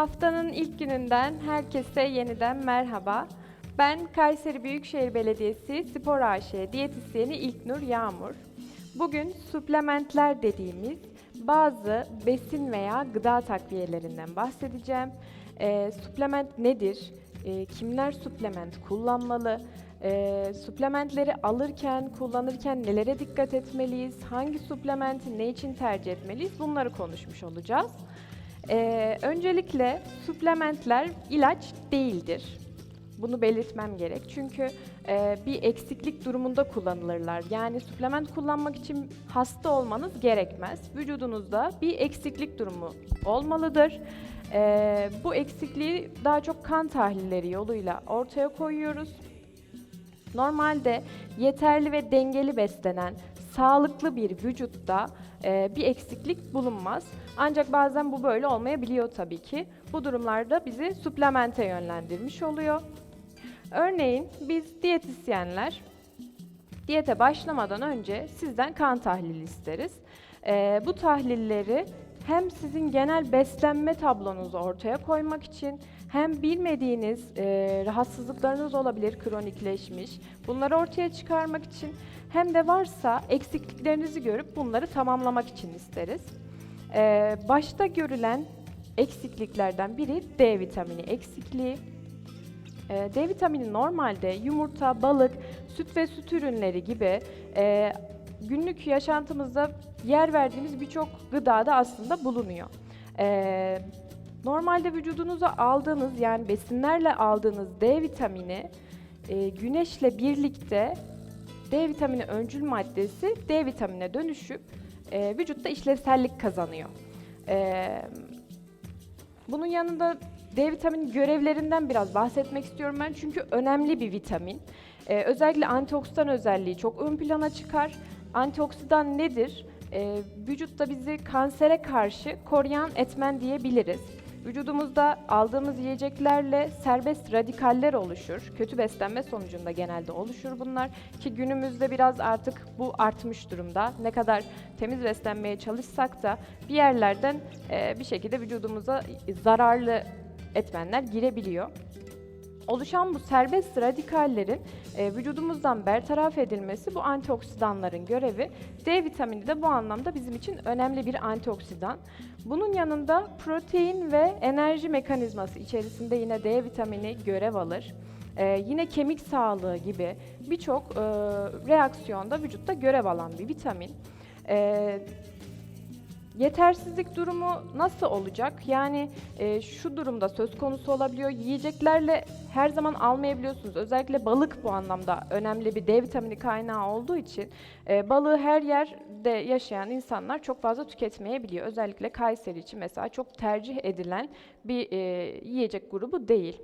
Haftanın ilk gününden herkese yeniden merhaba. Ben Kayseri Büyükşehir Belediyesi Spor AŞ diyetisyeni İlknur Yağmur. Bugün suplementler dediğimiz bazı besin veya gıda takviyelerinden bahsedeceğim. Ee, suplement nedir? Ee, kimler suplement kullanmalı? Ee, suplementleri alırken, kullanırken nelere dikkat etmeliyiz? Hangi suplementi ne için tercih etmeliyiz? Bunları konuşmuş olacağız. Ee, öncelikle suplementler ilaç değildir. Bunu belirtmem gerek çünkü e, bir eksiklik durumunda kullanılırlar. Yani suplement kullanmak için hasta olmanız gerekmez. Vücudunuzda bir eksiklik durumu olmalıdır. Ee, bu eksikliği daha çok kan tahlilleri yoluyla ortaya koyuyoruz. Normalde yeterli ve dengeli beslenen sağlıklı bir vücutta e, bir eksiklik bulunmaz. Ancak bazen bu böyle olmayabiliyor tabii ki. Bu durumlarda bizi suplemente yönlendirmiş oluyor. Örneğin biz diyetisyenler diyete başlamadan önce sizden kan tahlili isteriz. E, bu tahlilleri hem sizin genel beslenme tablonuzu ortaya koymak için hem bilmediğiniz e, rahatsızlıklarınız olabilir kronikleşmiş. Bunları ortaya çıkarmak için hem de varsa eksikliklerinizi görüp bunları tamamlamak için isteriz. E, başta görülen eksikliklerden biri D vitamini eksikliği. E, D vitamini normalde yumurta, balık, süt ve süt ürünleri gibi e, günlük yaşantımızda yer verdiğimiz birçok gıdada aslında bulunuyor. E, normalde vücudunuza aldığınız yani besinlerle aldığınız D vitamini e, güneşle birlikte D vitamini öncül maddesi D vitamine dönüşüp e, vücutta işlevsellik kazanıyor. E, bunun yanında D vitamini görevlerinden biraz bahsetmek istiyorum ben çünkü önemli bir vitamin. Ee, özellikle antioksidan özelliği çok ön plana çıkar. Antioksidan nedir? Ee, vücutta bizi kansere karşı koruyan etmen diyebiliriz. Vücudumuzda aldığımız yiyeceklerle serbest radikaller oluşur. Kötü beslenme sonucunda genelde oluşur bunlar ki günümüzde biraz artık bu artmış durumda. Ne kadar temiz beslenmeye çalışsak da bir yerlerden bir şekilde vücudumuza zararlı etmenler girebiliyor. Oluşan bu serbest radikallerin e, vücudumuzdan bertaraf edilmesi bu antioksidanların görevi. D vitamini de bu anlamda bizim için önemli bir antioksidan. Bunun yanında protein ve enerji mekanizması içerisinde yine D vitamini görev alır. E, yine kemik sağlığı gibi birçok e, reaksiyonda vücutta görev alan bir vitamin. E, Yetersizlik durumu nasıl olacak? Yani e, şu durumda söz konusu olabiliyor. Yiyeceklerle her zaman almayabiliyorsunuz. Özellikle balık bu anlamda önemli bir D vitamini kaynağı olduğu için e, balığı her yerde yaşayan insanlar çok fazla tüketmeyebiliyor. Özellikle Kayseri için mesela çok tercih edilen bir e, yiyecek grubu değil.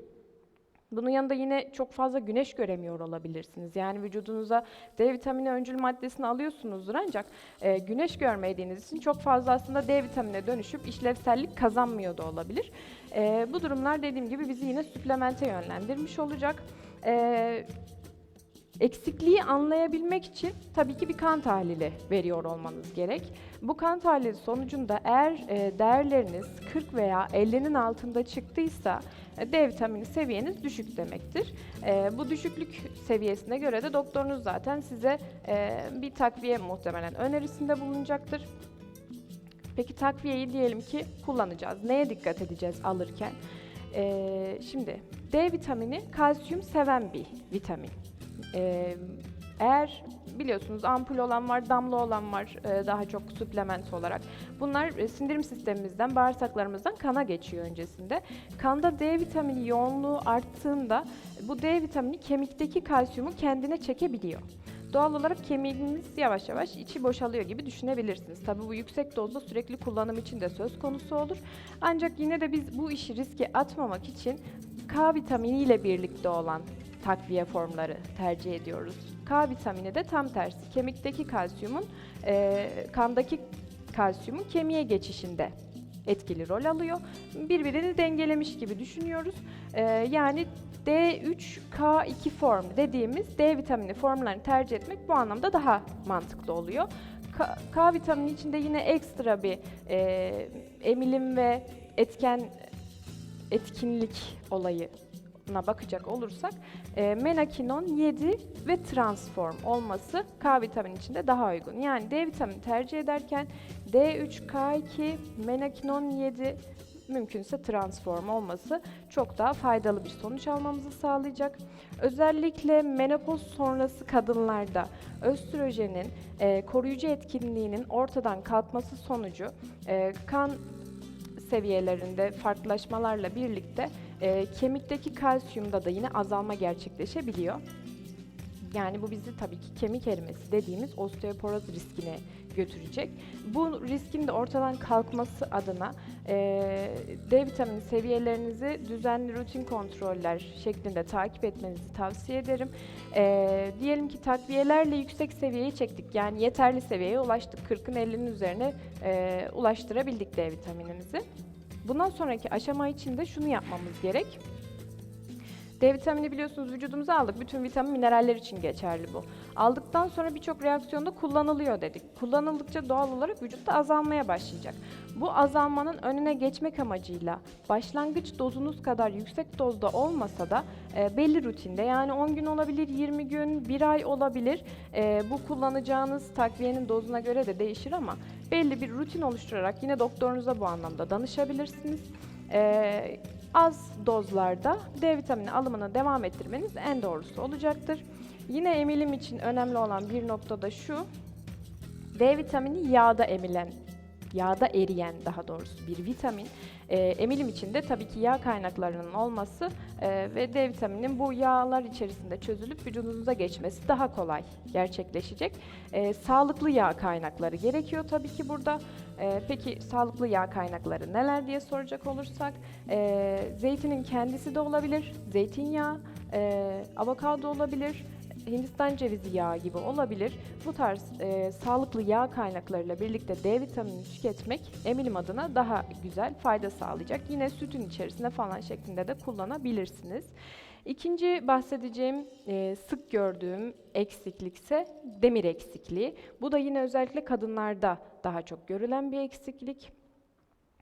Bunun yanında yine çok fazla güneş göremiyor olabilirsiniz. Yani vücudunuza D vitamini öncül maddesini alıyorsunuzdur ancak e, güneş görmediğiniz için çok fazla aslında D vitamine dönüşüp işlevsellik kazanmıyor da olabilir. E, bu durumlar dediğim gibi bizi yine suplemente yönlendirmiş olacak. E, Eksikliği anlayabilmek için tabii ki bir kan tahlili veriyor olmanız gerek. Bu kan tahlili sonucunda eğer e, değerleriniz 40 veya 50'nin altında çıktıysa e, D vitamini seviyeniz düşük demektir. E, bu düşüklük seviyesine göre de doktorunuz zaten size bir takviye muhtemelen önerisinde bulunacaktır. Peki takviyeyi diyelim ki kullanacağız. Neye dikkat edeceğiz alırken? Şimdi D vitamini kalsiyum seven bir vitamin. Ee, eğer biliyorsunuz ampul olan var, damla olan var e, daha çok suplement olarak. Bunlar e, sindirim sistemimizden, bağırsaklarımızdan kana geçiyor öncesinde. Kanda D vitamini yoğunluğu arttığında bu D vitamini kemikteki kalsiyumu kendine çekebiliyor. Doğal olarak kemiğiniz yavaş yavaş içi boşalıyor gibi düşünebilirsiniz. Tabi bu yüksek dozda sürekli kullanım için de söz konusu olur. Ancak yine de biz bu işi riske atmamak için K vitamini ile birlikte olan takviye formları tercih ediyoruz. K vitamini de tam tersi. Kemikteki kalsiyumun e, kandaki kalsiyumun kemiğe geçişinde etkili rol alıyor. Birbirini dengelemiş gibi düşünüyoruz. E, yani D3K2 form dediğimiz D vitamini formlarını tercih etmek bu anlamda daha mantıklı oluyor. K, K vitamini içinde yine ekstra bir e, emilim ve etken etkinlik olayına bakacak olursak e, menakinon 7 ve transform olması K vitamini içinde daha uygun. Yani D vitamini tercih ederken D3K2, menakinon 7 mümkünse transform olması çok daha faydalı bir sonuç almamızı sağlayacak. Özellikle menopoz sonrası kadınlarda östrojenin e, koruyucu etkinliğinin ortadan kalkması sonucu e, kan seviyelerinde farklılaşmalarla birlikte e, kemikteki kalsiyumda da yine azalma gerçekleşebiliyor. Yani bu bizi tabii ki kemik erimesi dediğimiz osteoporoz riskine götürecek. Bu riskin de ortadan kalkması adına e, D vitamini seviyelerinizi düzenli rutin kontroller şeklinde takip etmenizi tavsiye ederim. E, diyelim ki takviyelerle yüksek seviyeye çektik. Yani yeterli seviyeye ulaştık. 40'ın 50'nin üzerine e, ulaştırabildik D vitaminimizi. Bundan sonraki aşama için de şunu yapmamız gerek. D vitamini biliyorsunuz vücudumuza aldık. Bütün vitamin mineraller için geçerli bu. Aldıktan sonra birçok reaksiyonda kullanılıyor dedik. Kullanıldıkça doğal olarak vücutta azalmaya başlayacak. Bu azalmanın önüne geçmek amacıyla başlangıç dozunuz kadar yüksek dozda olmasa da e, belli rutinde yani 10 gün olabilir, 20 gün, 1 ay olabilir. E, bu kullanacağınız takviyenin dozuna göre de değişir ama belli bir rutin oluşturarak yine doktorunuza bu anlamda danışabilirsiniz. E, az dozlarda D vitamini alımına devam ettirmeniz en doğrusu olacaktır. Yine emilim için önemli olan bir nokta da şu. D vitamini yağda emilen, yağda eriyen daha doğrusu bir vitamin. Ee, emilim için de tabii ki yağ kaynaklarının olması e, ve D vitamininin bu yağlar içerisinde çözülüp vücudunuza geçmesi daha kolay gerçekleşecek. Ee, sağlıklı yağ kaynakları gerekiyor tabii ki burada. Ee, peki sağlıklı yağ kaynakları neler diye soracak olursak, e, zeytinin kendisi de olabilir, zeytinyağı, e, avokado olabilir, Hindistan cevizi yağı gibi olabilir. Bu tarz e, sağlıklı yağ kaynaklarıyla birlikte D vitamini tüketmek emilim adına daha güzel fayda sağlayacak. Yine sütün içerisinde falan şeklinde de kullanabilirsiniz. İkinci bahsedeceğim e, sık gördüğüm eksiklik ise demir eksikliği. Bu da yine özellikle kadınlarda daha çok görülen bir eksiklik.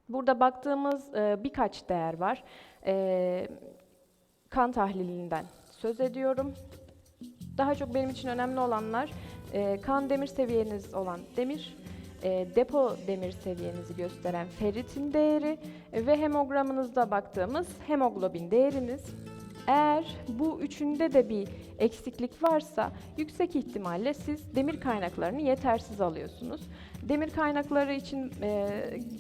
Burada baktığımız e, birkaç değer var. E, kan tahlilinden söz ediyorum. Daha çok benim için önemli olanlar e, kan demir seviyeniz olan demir, e, depo demir seviyenizi gösteren ferritin değeri ve hemogramınızda baktığımız hemoglobin değeriniz. Eğer bu üçünde de bir eksiklik varsa yüksek ihtimalle siz demir kaynaklarını yetersiz alıyorsunuz. Demir kaynakları için e,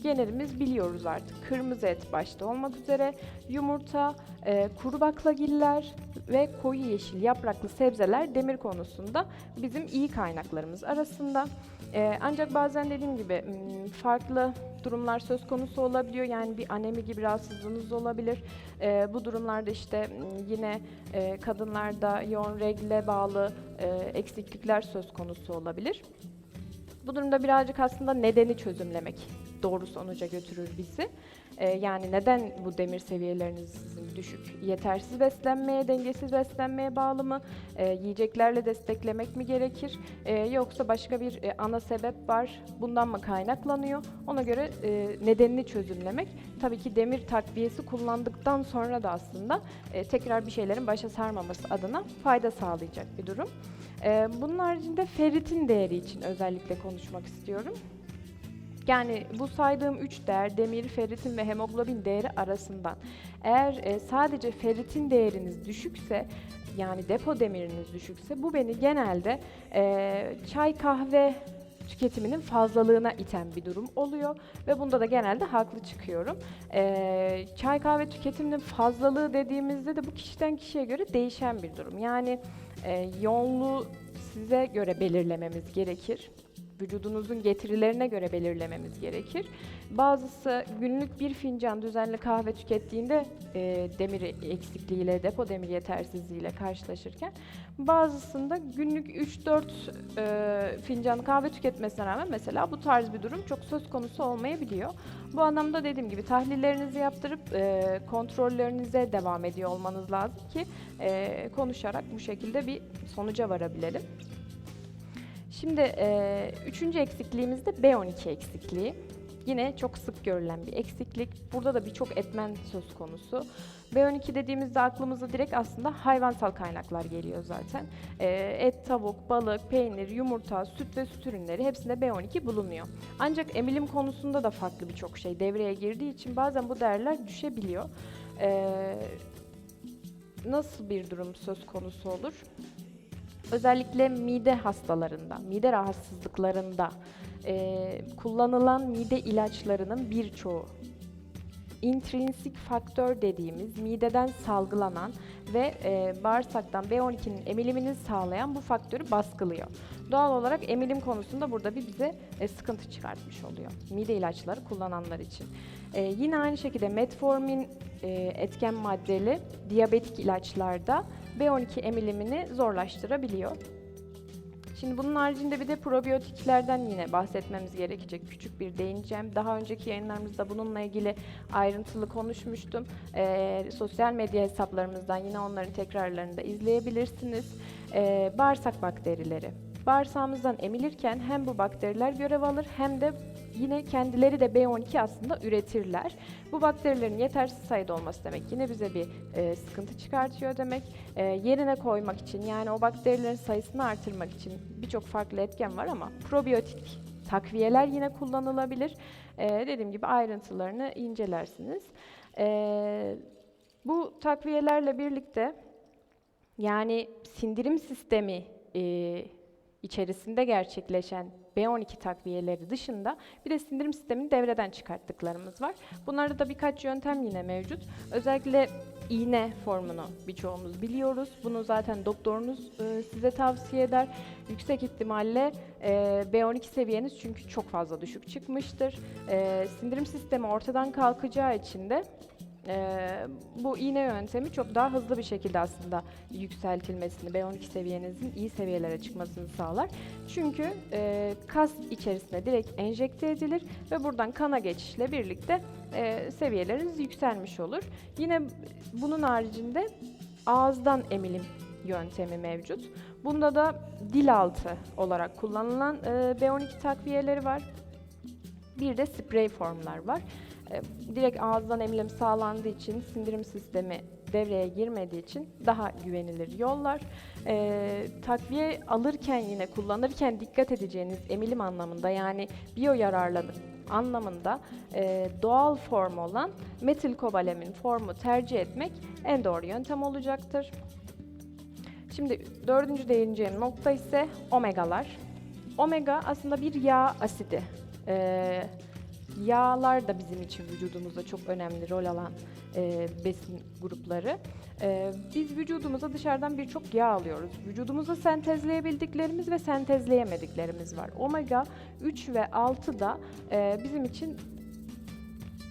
genelimiz biliyoruz artık. Kırmızı et başta olmak üzere yumurta, e, kuru baklagiller ve koyu yeşil yapraklı sebzeler demir konusunda bizim iyi kaynaklarımız arasında. E, ancak bazen dediğim gibi m, farklı durumlar söz konusu olabiliyor. Yani bir anemi gibi rahatsızlığınız olabilir. E, bu durumlarda işte m, yine e, kadınlarda yoğun regle bağlı e, eksiklikler söz konusu olabilir. Bu durumda birazcık aslında nedeni çözümlemek doğru sonuca götürür bizi. Ee, yani neden bu demir seviyeleriniz düşük? Yetersiz beslenmeye, dengesiz beslenmeye bağlı mı? Ee, yiyeceklerle desteklemek mi gerekir? Ee, yoksa başka bir e, ana sebep var, bundan mı kaynaklanıyor? Ona göre e, nedenini çözümlemek. Tabii ki demir takviyesi kullandıktan sonra da aslında e, tekrar bir şeylerin başa sarmaması adına fayda sağlayacak bir durum. Ee, bunun haricinde ferritin değeri için özellikle konuşmak istiyorum. Yani bu saydığım üç değer demir, ferritin ve hemoglobin değeri arasından eğer e, sadece ferritin değeriniz düşükse yani depo demiriniz düşükse bu beni genelde e, çay kahve tüketiminin fazlalığına iten bir durum oluyor ve bunda da genelde haklı çıkıyorum. E, çay kahve tüketiminin fazlalığı dediğimizde de bu kişiden kişiye göre değişen bir durum. Yani e, yoğunluğu size göre belirlememiz gerekir vücudunuzun getirilerine göre belirlememiz gerekir. Bazısı günlük bir fincan düzenli kahve tükettiğinde e, demir eksikliğiyle, depo demir yetersizliğiyle karşılaşırken bazısında günlük 3-4 e, fincan kahve tüketmesine rağmen mesela bu tarz bir durum çok söz konusu olmayabiliyor. Bu anlamda dediğim gibi tahlillerinizi yaptırıp e, kontrollerinize devam ediyor olmanız lazım ki e, konuşarak bu şekilde bir sonuca varabilelim. Şimdi e, üçüncü eksikliğimiz de B12 eksikliği. Yine çok sık görülen bir eksiklik. Burada da birçok etmen söz konusu. B12 dediğimizde aklımıza direkt aslında hayvansal kaynaklar geliyor zaten. Ee, et, tavuk, balık, peynir, yumurta, süt ve süt ürünleri hepsinde B12 bulunuyor. Ancak emilim konusunda da farklı birçok şey devreye girdiği için bazen bu değerler düşebiliyor. Ee, nasıl bir durum söz konusu olur? Özellikle mide hastalarında, mide rahatsızlıklarında e, kullanılan mide ilaçlarının birçoğu intrinsik faktör dediğimiz mideden salgılanan ve e, bağırsaktan B12'nin emilimini sağlayan bu faktörü baskılıyor. Doğal olarak emilim konusunda burada bir bize e, sıkıntı çıkartmış oluyor. Mide ilaçları kullananlar için. E, yine aynı şekilde metformin e, etken maddeli diyabetik ilaçlarda B12 emilimini zorlaştırabiliyor. Şimdi bunun haricinde bir de probiyotiklerden yine bahsetmemiz gerekecek. Küçük bir değineceğim. Daha önceki yayınlarımızda bununla ilgili ayrıntılı konuşmuştum. Ee, sosyal medya hesaplarımızdan yine onların tekrarlarını da izleyebilirsiniz. Ee, bağırsak bakterileri. Bağırsağımızdan emilirken hem bu bakteriler görev alır hem de yine kendileri de B12 aslında üretirler. Bu bakterilerin yetersiz sayıda olması demek yine bize bir e, sıkıntı çıkartıyor demek. E, yerine koymak için yani o bakterilerin sayısını artırmak için birçok farklı etken var ama probiyotik takviyeler yine kullanılabilir. E, dediğim gibi ayrıntılarını incelersiniz. E, bu takviyelerle birlikte yani sindirim sistemi e, içerisinde gerçekleşen B12 takviyeleri dışında bir de sindirim sistemini devreden çıkarttıklarımız var. Bunlarda da birkaç yöntem yine mevcut. Özellikle iğne formunu birçoğumuz biliyoruz. Bunu zaten doktorunuz e, size tavsiye eder. Yüksek ihtimalle e, B12 seviyeniz çünkü çok fazla düşük çıkmıştır. E, sindirim sistemi ortadan kalkacağı için de ee, bu iğne yöntemi çok daha hızlı bir şekilde aslında yükseltilmesini, B12 seviyenizin iyi seviyelere çıkmasını sağlar. Çünkü e, kas içerisine direkt enjekte edilir ve buradan kana geçişle birlikte e, seviyeleriniz yükselmiş olur. Yine bunun haricinde ağızdan emilim yöntemi mevcut. Bunda da dil altı olarak kullanılan e, B12 takviyeleri var. Bir de sprey formlar var. E, direkt ağızdan emilim sağlandığı için sindirim sistemi devreye girmediği için daha güvenilir yollar. E, takviye alırken yine kullanırken dikkat edeceğiniz emilim anlamında yani biyo yararlılık anlamında e, doğal form olan metil kobalamin formu tercih etmek en doğru yöntem olacaktır. Şimdi dördüncü değineceğim nokta ise omegalar. Omega aslında bir yağ asidi. Ee, yağlar da bizim için vücudumuzda çok önemli rol alan e, besin grupları. E, biz vücudumuza dışarıdan birçok yağ alıyoruz. Vücudumuzda sentezleyebildiklerimiz ve sentezleyemediklerimiz var. Omega 3 ve 6 da e, bizim için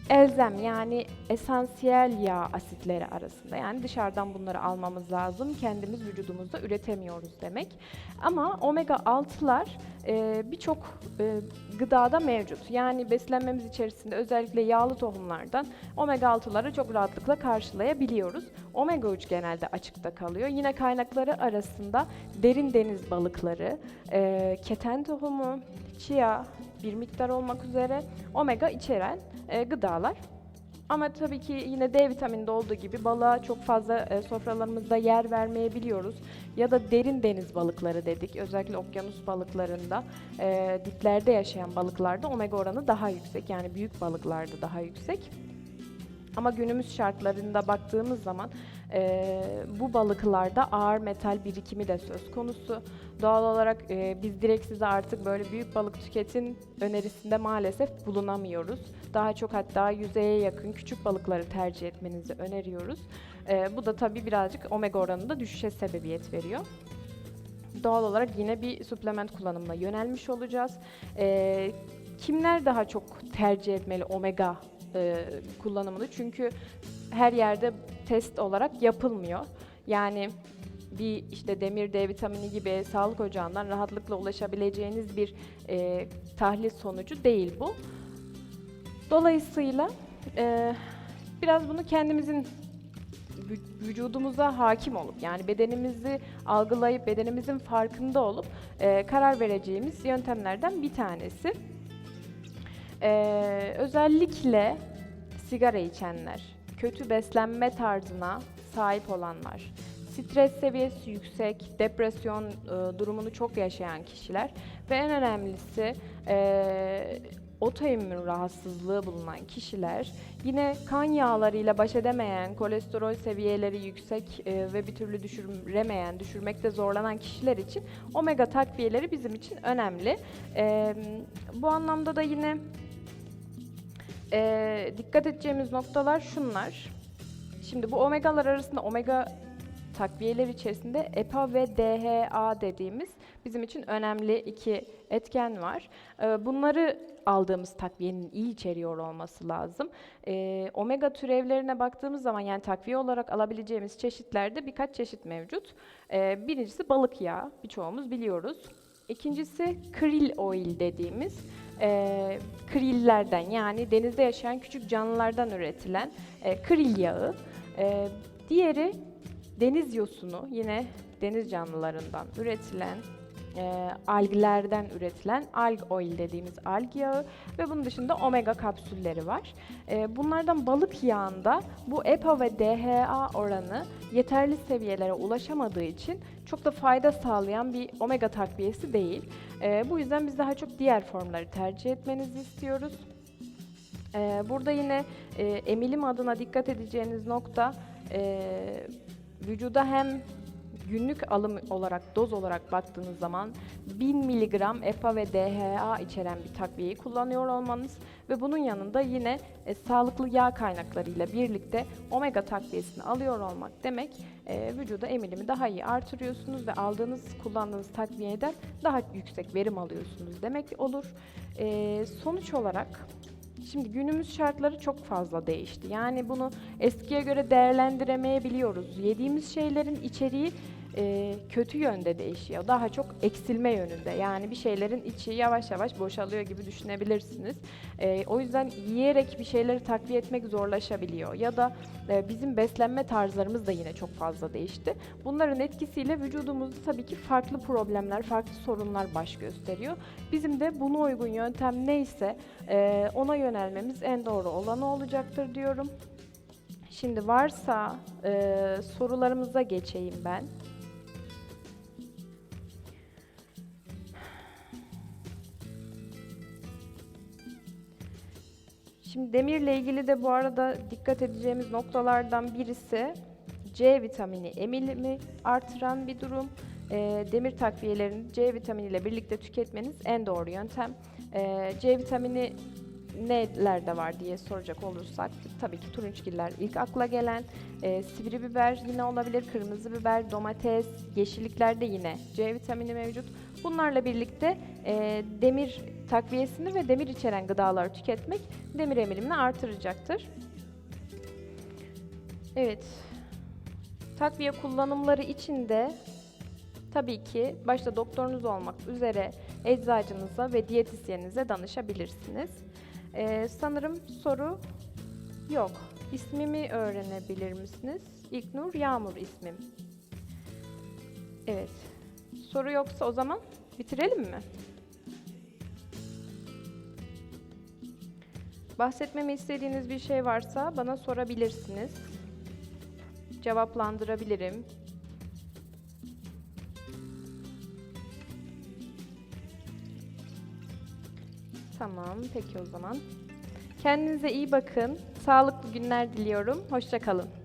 elzem yani esansiyel yağ asitleri arasında. Yani dışarıdan bunları almamız lazım. Kendimiz vücudumuzda üretemiyoruz demek. Ama omega 6'lar e, birçok e, gıdada mevcut. Yani beslenmemiz içerisinde özellikle yağlı tohumlardan omega 6'ları çok rahatlıkla karşılayabiliyoruz. Omega 3 genelde açıkta kalıyor. Yine kaynakları arasında derin deniz balıkları, e, keten tohumu, chia bir miktar olmak üzere omega içeren e, gıdalar. Ama tabii ki yine D vitaminde olduğu gibi balığa çok fazla e, sofralarımızda yer vermeyebiliyoruz. Ya da derin deniz balıkları dedik. Özellikle okyanus balıklarında, e, diplerde yaşayan balıklarda omega oranı daha yüksek. Yani büyük balıklarda daha yüksek. Ama günümüz şartlarında baktığımız zaman e, bu balıklarda ağır metal birikimi de söz konusu. Doğal olarak e, biz direkt size artık böyle büyük balık tüketin önerisinde maalesef bulunamıyoruz. Daha çok hatta yüzeye yakın küçük balıkları tercih etmenizi öneriyoruz. E, bu da tabii birazcık omega oranında düşüşe sebebiyet veriyor doğal olarak yine bir suplement kullanımına yönelmiş olacağız. E, kimler daha çok tercih etmeli omega e, kullanımını? Çünkü her yerde test olarak yapılmıyor. Yani bir işte demir, D vitamini gibi sağlık ocağından rahatlıkla ulaşabileceğiniz bir e, tahlil sonucu değil bu. Dolayısıyla e, biraz bunu kendimizin vü- vücudumuza hakim olup yani bedenimizi algılayıp bedenimizin farkında olup e, karar vereceğimiz yöntemlerden bir tanesi. Ee, özellikle sigara içenler, kötü beslenme tarzına sahip olanlar, stres seviyesi yüksek, depresyon e, durumunu çok yaşayan kişiler ve en önemlisi e, otoimmün rahatsızlığı bulunan kişiler, yine kan yağlarıyla baş edemeyen, kolesterol seviyeleri yüksek e, ve bir türlü düşüremeyen, düşürmekte zorlanan kişiler için omega takviyeleri bizim için önemli. E, bu anlamda da yine e, dikkat edeceğimiz noktalar şunlar. Şimdi bu omegalar arasında omega takviyeler içerisinde EPA ve DHA dediğimiz bizim için önemli iki etken var. Ee, Bunları aldığımız takviyenin iyi içeriyor olması lazım. Ee, omega türevlerine baktığımız zaman yani takviye olarak alabileceğimiz çeşitlerde birkaç çeşit mevcut. Birincisi balık yağı, birçoğumuz biliyoruz. İkincisi krill oil dediğimiz e, krillerden yani denizde yaşayan küçük canlılardan üretilen e, krill yağı. E, diğeri deniz yosunu yine deniz canlılarından üretilen e, alglerden üretilen alg oil dediğimiz alg yağı ve bunun dışında omega kapsülleri var. E, bunlardan balık yağında bu EPA ve DHA oranı yeterli seviyelere ulaşamadığı için çok da fayda sağlayan bir omega takviyesi değil. E, bu yüzden biz daha çok diğer formları tercih etmenizi istiyoruz. E, burada yine e, emilim adına dikkat edeceğiniz nokta e, vücuda hem günlük alım olarak, doz olarak baktığınız zaman 1000 mg EPA ve DHA içeren bir takviyeyi kullanıyor olmanız ve bunun yanında yine e, sağlıklı yağ kaynaklarıyla birlikte omega takviyesini alıyor olmak demek e, vücuda emilimi daha iyi artırıyorsunuz ve aldığınız, kullandığınız takviyeden daha yüksek verim alıyorsunuz demek olur. E, sonuç olarak Şimdi günümüz şartları çok fazla değişti. Yani bunu eskiye göre değerlendiremeyebiliyoruz. Yediğimiz şeylerin içeriği e, kötü yönde değişiyor. Daha çok eksilme yönünde. Yani bir şeylerin içi yavaş yavaş boşalıyor gibi düşünebilirsiniz. E, o yüzden yiyerek bir şeyleri takviye etmek zorlaşabiliyor. Ya da e, bizim beslenme tarzlarımız da yine çok fazla değişti. Bunların etkisiyle vücudumuzda tabii ki farklı problemler, farklı sorunlar baş gösteriyor. Bizim de buna uygun yöntem neyse e, ona yönelmemiz en doğru olanı olacaktır diyorum. Şimdi varsa e, sorularımıza geçeyim ben. Şimdi demirle ilgili de bu arada dikkat edeceğimiz noktalardan birisi C vitamini emilimi artıran bir durum. Ee, demir takviyelerini C vitamini ile birlikte tüketmeniz en doğru yöntem. Ee, C vitamini nelerde var diye soracak olursak tabii ki turunçgiller ilk akla gelen, e, sivri biber yine olabilir, kırmızı biber, domates, yeşilliklerde yine C vitamini mevcut. Bunlarla birlikte e, demir takviyesini ve demir içeren gıdalar tüketmek demir emilimini artıracaktır. Evet, takviye kullanımları için de tabii ki başta doktorunuz olmak üzere eczacınıza ve diyetisyeninize danışabilirsiniz. Ee, sanırım soru yok. İsmimi öğrenebilir misiniz? İlknur Yağmur ismim. Evet. Soru yoksa o zaman bitirelim mi? Bahsetmemi istediğiniz bir şey varsa bana sorabilirsiniz. Cevaplandırabilirim. Tamam, peki o zaman. Kendinize iyi bakın. Sağlıklı günler diliyorum. Hoşça kalın.